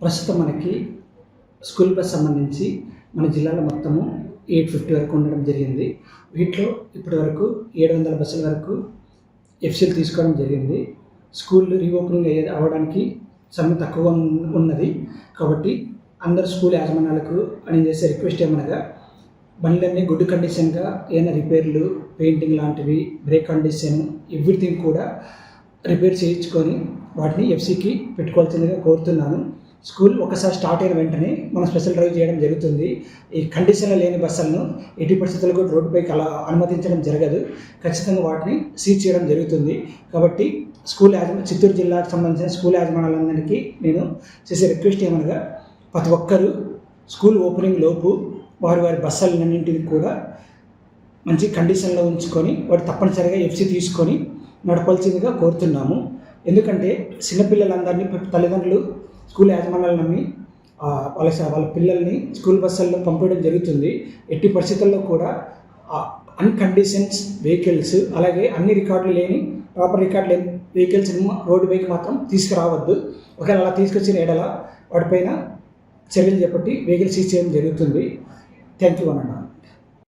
ప్రస్తుతం మనకి school bus సంబంధించి మన జిల్లాలో మొత్తము ఎయిట్ ఫిఫ్టీ వరకు ఉండడం జరిగింది. వీటిలో ఇప్పటి వరకు ఏడు వందల బస్సుల వరకు ఎఫ్సీలు తీసుకోవడం జరిగింది. స్కూల్ రీఓపెనింగ్ అయ్యే అవ్వడానికి సమయం తక్కువగా ఉన్నది. కాబట్టి అందరు స్కూల్ యాజమాన్యాలకు అని చేసే రిక్వెస్ట్ ఏమనగా బండ్లన్నీ గుడ్ కండిషన్గా ఏమైనా రిపేర్లు పెయింటింగ్ లాంటివి బ్రేక్ కండిషన్ ఎవ్రీథింగ్ కూడా రిపేర్ చేయించుకొని వాటిని ఎఫ్సీకి పెట్టుకోవాల్సిందిగా కోరుతున్నాను. స్కూల్ ఒకసారి స్టార్ట్ అయిన వెంటనే మనం స్పెషల్ డ్రైవ్ చేయడం జరుగుతుంది. ఈ కండిషన్లో లేని బస్సులను ఎట్టి పరిస్థితుల్లో కూడా రోడ్డుపైకి అలా అనుమతించడం జరగదు. ఖచ్చితంగా వాటిని సీజ్ చేయడం జరుగుతుంది. కాబట్టి స్కూల్ యాజమా చిత్తూరు జిల్లాకు సంబంధించిన స్కూల్ యాజమాన్యాలందరికీ నేను చేసే రిక్వెస్ట్ ఏమనగా ప్రతి ఒక్కరూ స్కూల్ ఓపెనింగ్ లోపు వారి వారి బస్సులన్నింటినీ కూడా మంచి కండిషన్లో ఉంచుకొని వాటి తప్పనిసరిగా ఎఫ్సి తీసుకొని నడపాల్సిందిగా కోరుతున్నాము. ఎందుకంటే చిన్నపిల్లలందరినీ తల్లిదండ్రులు స్కూల్ యాజమాన్యాలు నమ్మి వాళ్ళ వాళ్ళ పిల్లల్ని స్కూల్ బస్సుల్లో పంపించడం జరుగుతుంది. ఎట్టి పరిస్థితుల్లో కూడా అన్కండిషన్స్ వెహికల్స్ అలాగే అన్ని రికార్డులు లేని ప్రాపర్ రికార్డు లేని వెహికల్స్ రోడ్డు పైకి మాత్రం తీసుకురావద్దు. ఒకవేళ అలా తీసుకొచ్చిన ఎడల వాటిపైన చర్యలు చేపట్టి వెహికల్ సీజ్ చేయడం జరుగుతుంది. థ్యాంక్ యూ అన్న.